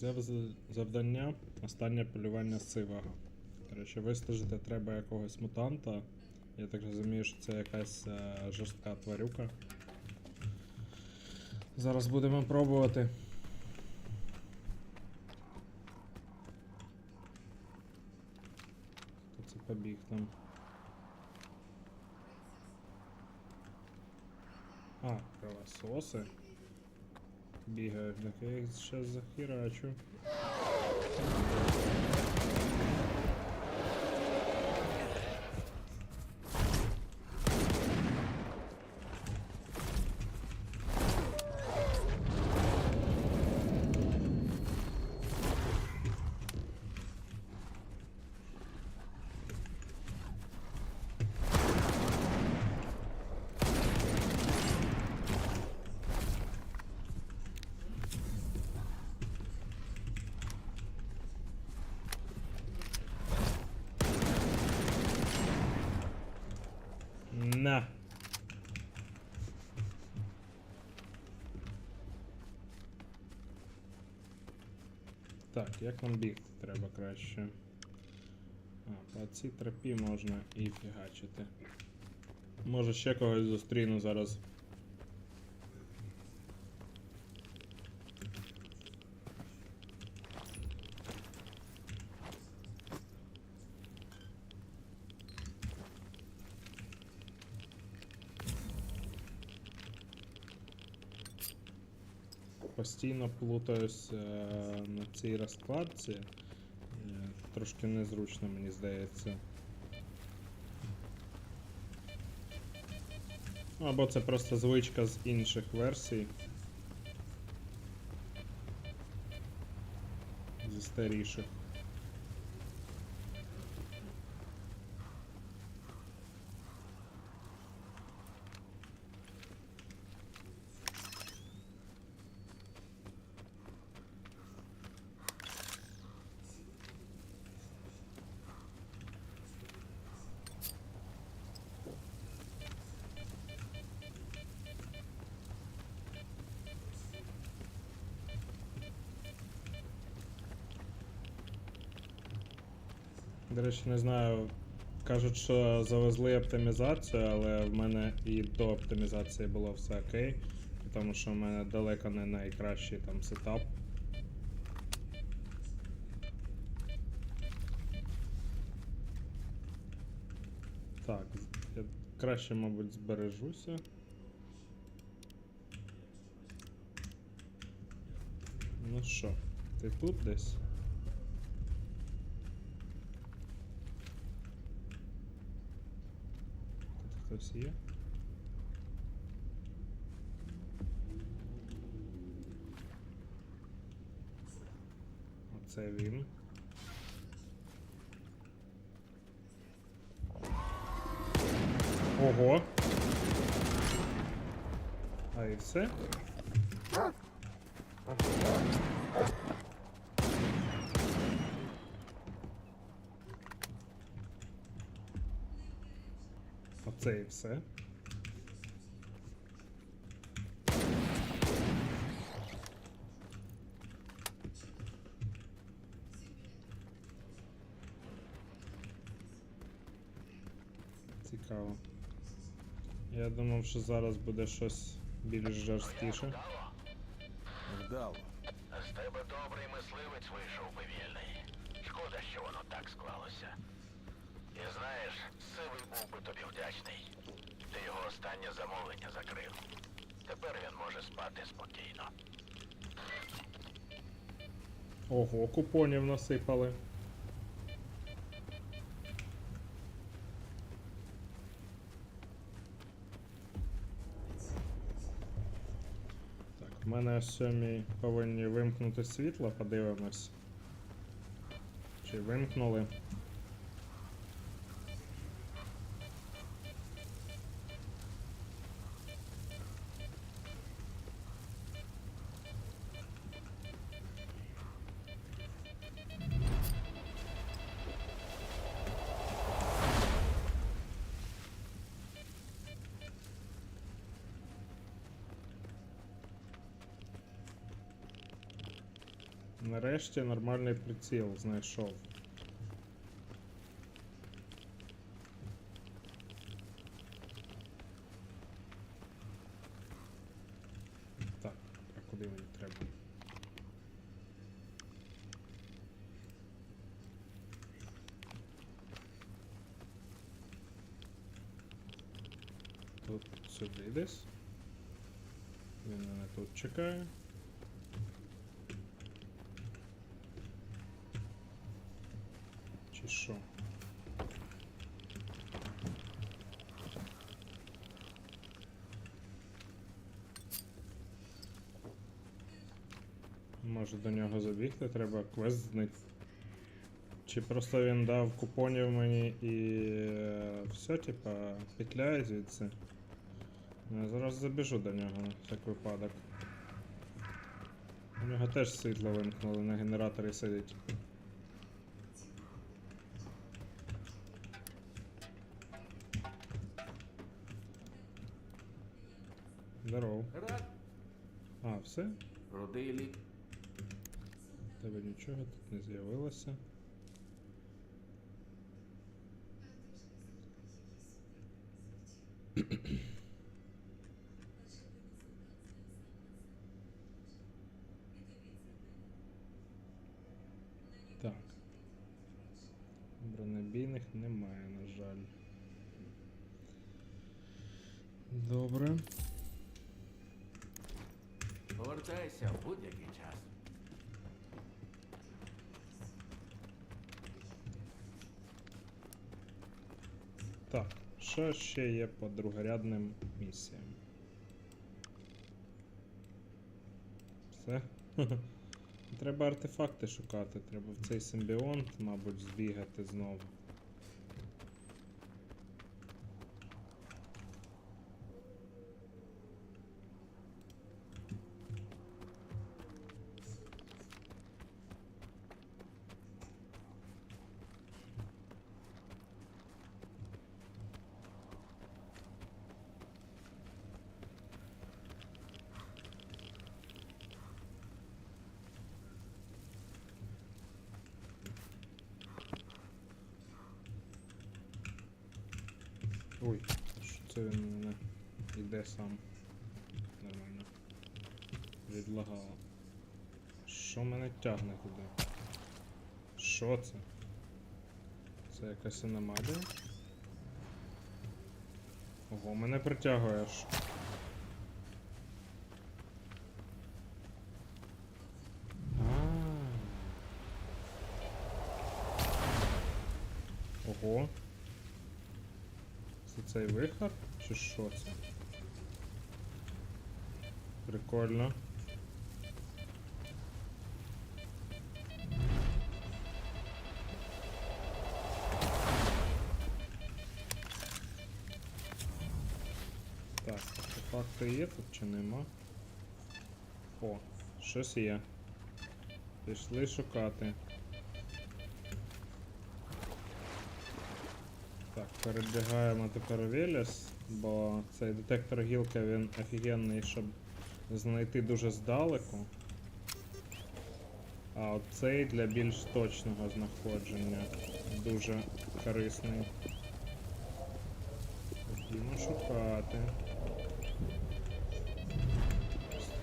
взяв завдання останнє полювання сивого. Коротше, вистежити треба якогось мутанта. Я так розумію, що це якась е, жорстка тварюка. Зараз будемо пробувати. Хто це побіг там? А, кровососи. Бігають, так я їх зараз захерачу. Так, як нам бігти треба краще? А, по цій тропі можна і фігачити. Може ще когось зустріну зараз. Постійно плутаюсь е, на цій розкладці. Е, Трошки незручно, мені здається. Або це просто звичка з інших версій. Зі старіших. Речі, не знаю. Кажуть, що завезли оптимізацію, але в мене і до оптимізації було все окей. Тому що в мене далеко не найкращий там сетап. Так, я краще, мабуть, збережуся. Ну що, ти тут десь? Тут хтось є? Оце він. Ого. А і все? Оце і все. Цікаво. Я думав, що зараз буде щось більш жорсткіше. Вдало. З тебе добрий мисливець вийшов повільний. Шкода, що воно так склалося. І знаєш, сивий був би тобі вдячний. Ти його останнє замовлення закрив. Тепер він може спати спокійно. Ого, купонів насипали. Так, в мене о сьомій повинні вимкнути світло, подивимось. Чи вимкнули? Нарешті нормальний приціл знайшов. Так, а куди мені треба? Тут сюди десь. Він мене тут чекає. Чи що? Може до нього забігти, треба квест знайти. Чи просто він дав купонів мені і е, все, типа, петляє звідси. Ну, Я зараз забіжу до нього на всяк випадок. У нього теж світло вимкнули, на генераторі сидить. Здорово. А, все? рудий лік. Тебе нічого тут не з'явилося. Так. Бронебійних немає, на жаль. Добре. Повертайся в будь-який час. Так, що ще є по другорядним місіям? Все? Треба артефакти шукати, треба в цей симбіонт, мабуть, збігати знову. Ой, що це він мене йде сам. Нормально. Відлагало. Що мене тягне туди? Що це? Це якась аномалія? Ого, мене притягує аж. Ого. Це цей вихор? Чи що це? Прикольно. Так, артефакти є тут чи нема? О, щось є. Пішли шукати. Так, перебігаємо тепер у Веліс, бо цей детектор гілки він офігенний, щоб знайти дуже здалеку. А от цей для більш точного знаходження дуже корисний. Ходімо шукати.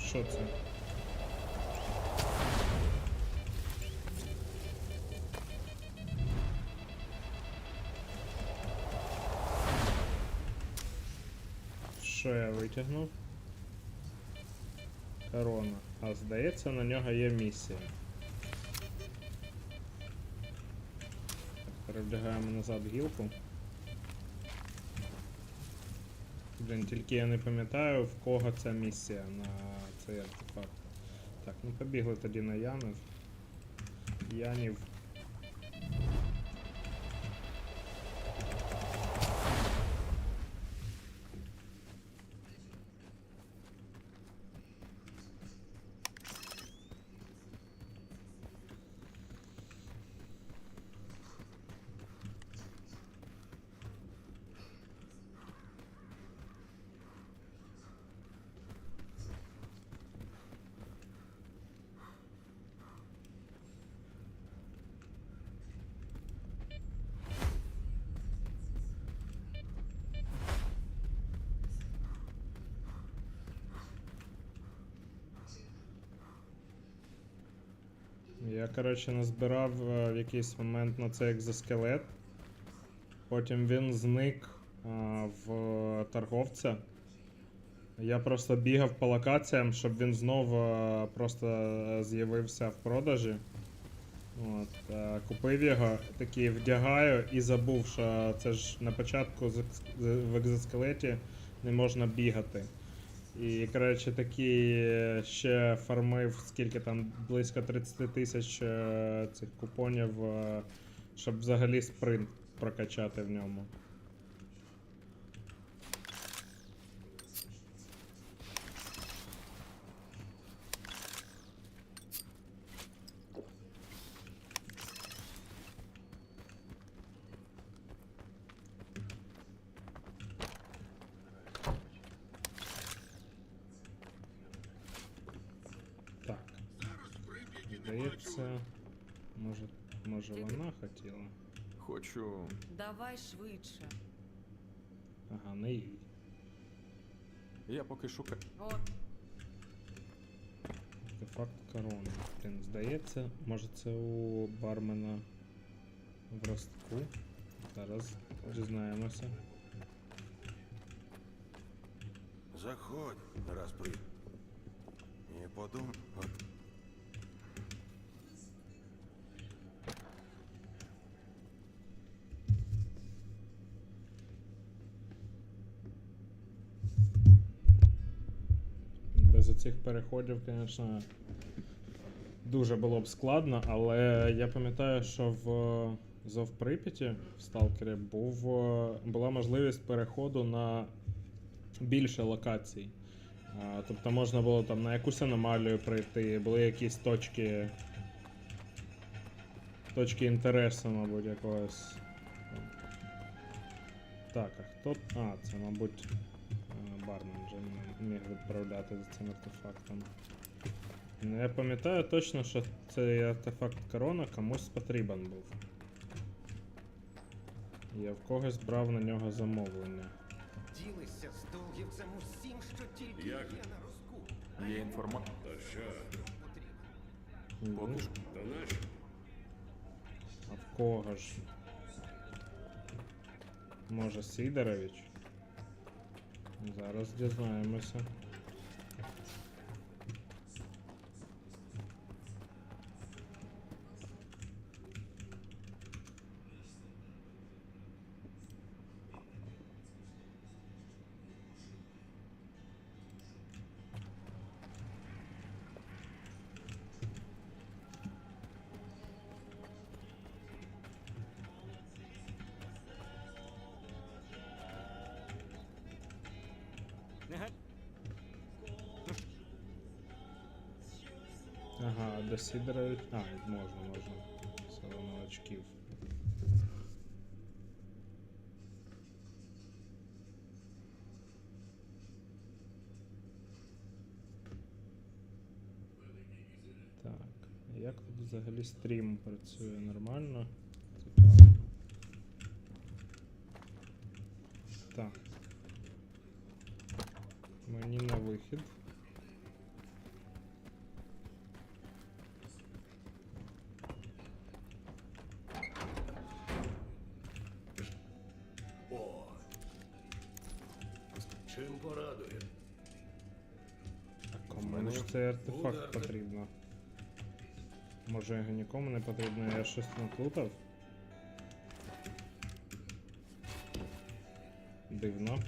Що це? Що я витягнув? Корона. А здається, на нього є місія. Так, перевдягаємо назад гілку. Блін, тільки я не пам'ятаю, в кого ця місія на цей артефакт. Так, ну побігли тоді на Янів. Янів. Я, коротше, назбирав е, в якийсь момент на цей екзоскелет. Потім він зник е, в торговця. Я просто бігав по локаціям, щоб він знову е, просто з'явився в продажі. От, купив його, такий вдягаю і забув, що це ж на початку в екзоскелеті не можна бігати. І, коротше, такий е, ще фармив скільки там близько 30 тисяч е, цих купонів, е, щоб взагалі спринт прокачати в ньому. Здається, може, може вона хотіла. Хочу. Давай швидше. Ага, не їй. Я поки шукаю. От, Артефакт корони. Блін, здається, може це у бармена в ростку. Зараз дізнаємося. Заходь, раз при. І подум. Оцих переходів, звісно, дуже було б складно, але я пам'ятаю, що в Зов Прип'яті в Сталкері був, е, була можливість переходу на більше локацій. Тобто можна було там на якусь аномалію прийти, були якісь точки. Точки інтересу, мабуть, якогось. Так, а хто. А, це, мабуть, е, бармен вже не міг відправляти за цим артефактом. Ну, я пам'ятаю точно, що цей артефакт корона комусь потрібен був. Я в когось брав на нього замовлення. Ділися з довгівцем усім, що тільки є на розку. Є інформація. Мгм. Поки що. А в кого ж? Може Сидорович? Зараз дізнаємося. Ага, а можна, можна. Село новачків. Так, як тут взагалі стрім працює нормально? Цікаво. Так. Чим порадує? Так, кому ж цей артефакт потрібно? Може його нікому не потрібно, я щось наплутав? Дивно.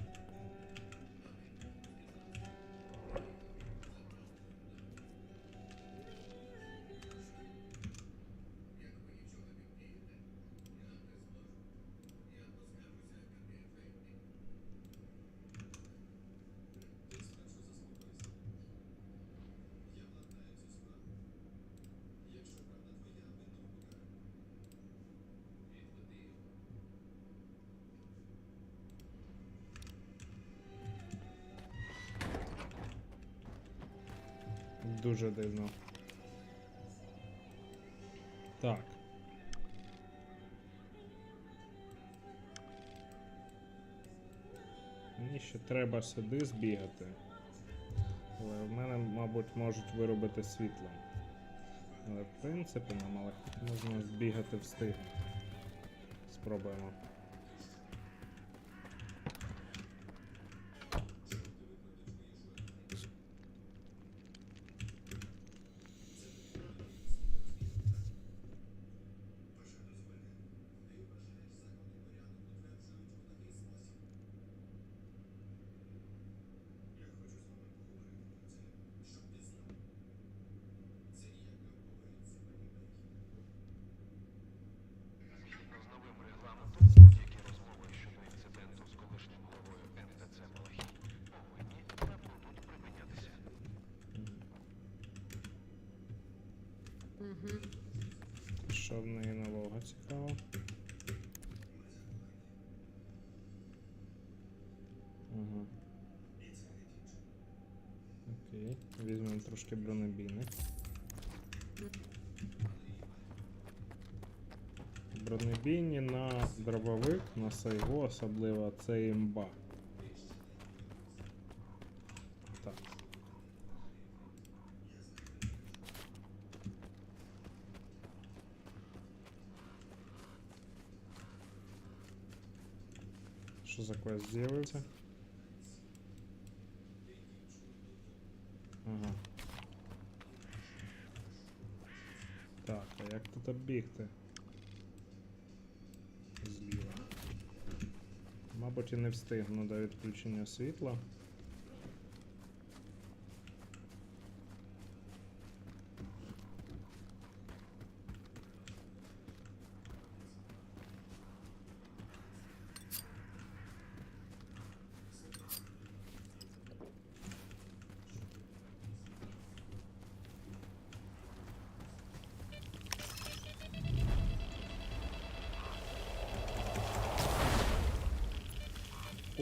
Дуже дивно. Так. Мені ще треба сюди збігати. Але в мене, мабуть, можуть виробити світло. Але в принципі нам але можна збігати встиг. Спробуємо. Що в неї нового цікаво? Ага. Окей, візьмемо трошки бронебійник. Бронебійні на дробовик, на сайгу особливо це імба. Так. Що за квест з'явився? Ага. Так, а як тут оббігти? Зліва. Мабуть, і не встигну до відключення світла.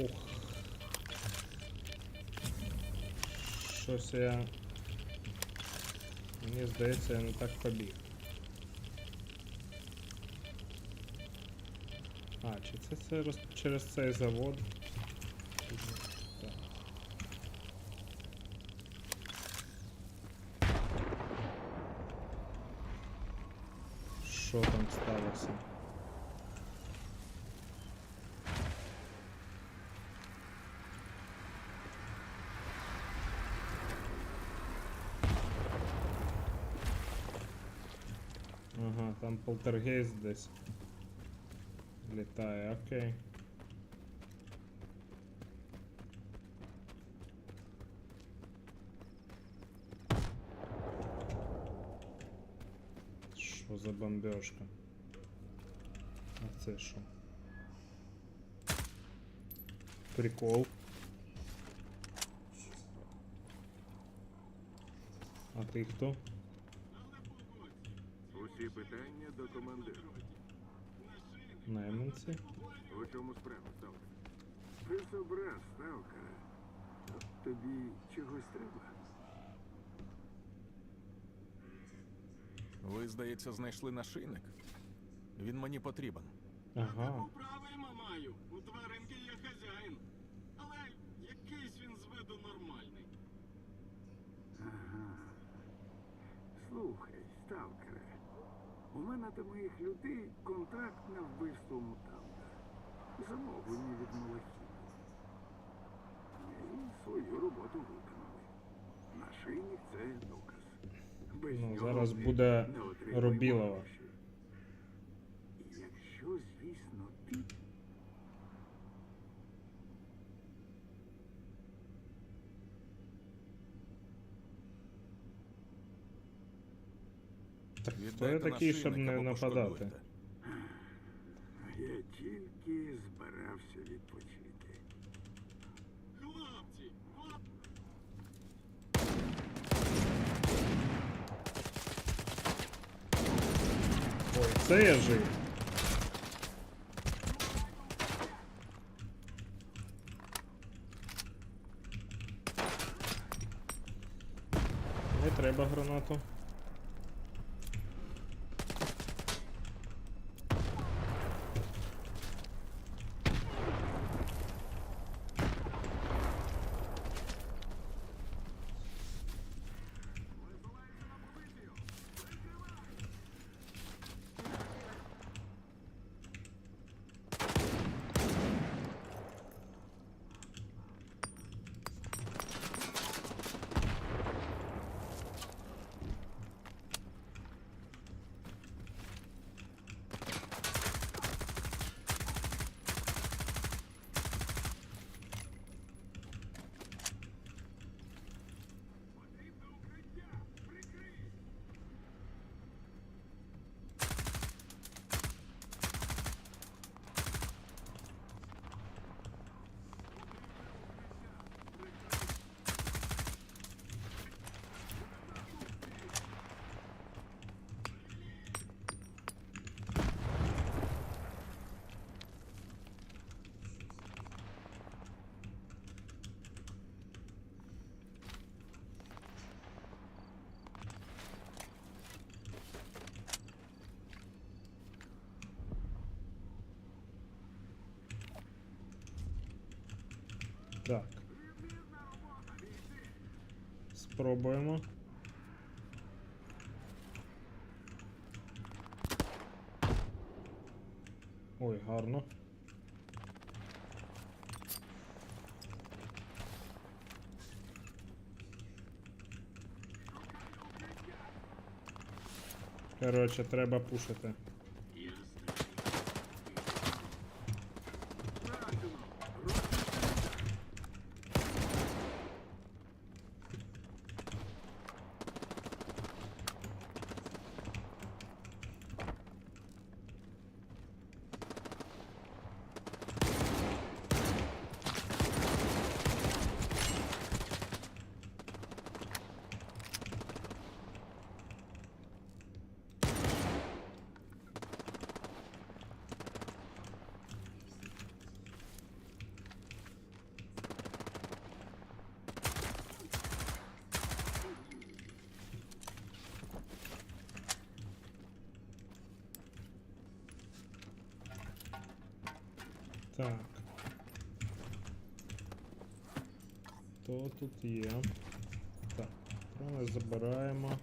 Ух. Щось я. Мені здається, я не так побіг. А, чи це, це роз- через цей завод? Так. Що там сталося? Ага, там полтергейст десь. Літає, окей. Що за бомбежка? А це що? Прикол. А ти хто? Найманці? У чому справа, Ставка? Ти собрав, Ставка. Тобі чогось треба? Ви, здається, знайшли нашийник? Він мені потрібен. Ага. Правильно маю. У тваринки є хазяїн. Але якийсь він з виду нормальний. Ага. Слухай, Ставкере. Та моїх людей контракт на вбивство мутанта. Замовлення від Малахії. І свою роботу виконали. Нашийник це доказ. Без Ну, нього зараз буде не отримаємо Рубілова. гроші. Якщо, звісно, ти Так хто я такий, щоб не нападати? Я тільки збирався відпочити. Хлопці, Ой, це я жив. Не треба гранату. Так. Спробуємо. Ой, гарно. Коротше, треба пушити. Так. То тут є. Так, ми забираємо.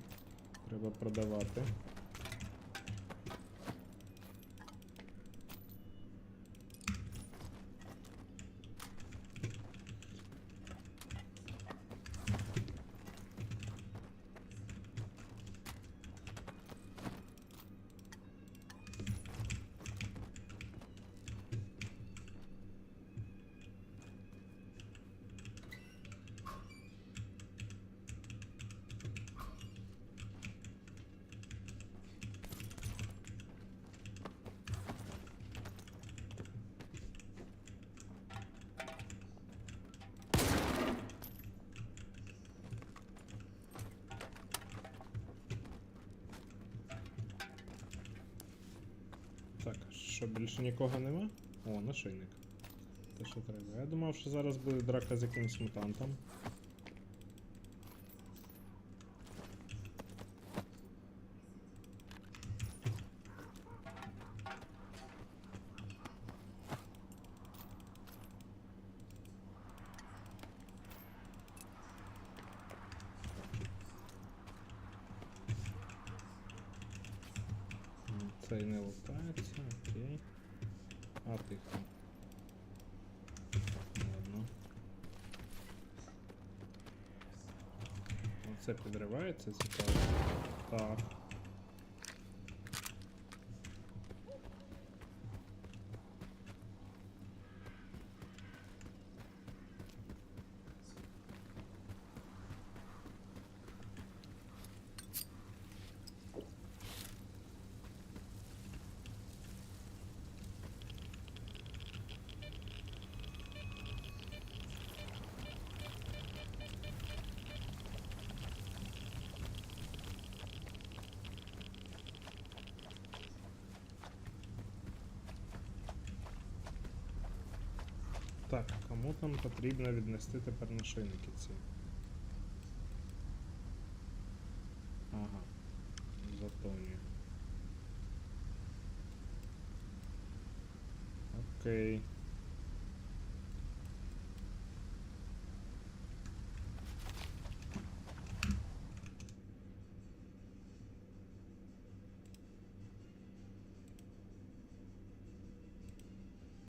Треба продавати. Так, що більше нікого нема? О, нашийник. Те, що треба. Я думав, що зараз буде драка з якимось мутантом. Цей не лутається, окей. А ти хто? Ладно. Оце підривається цікаво. Так. Так, кому там потрібно віднести тепер нашийники ці?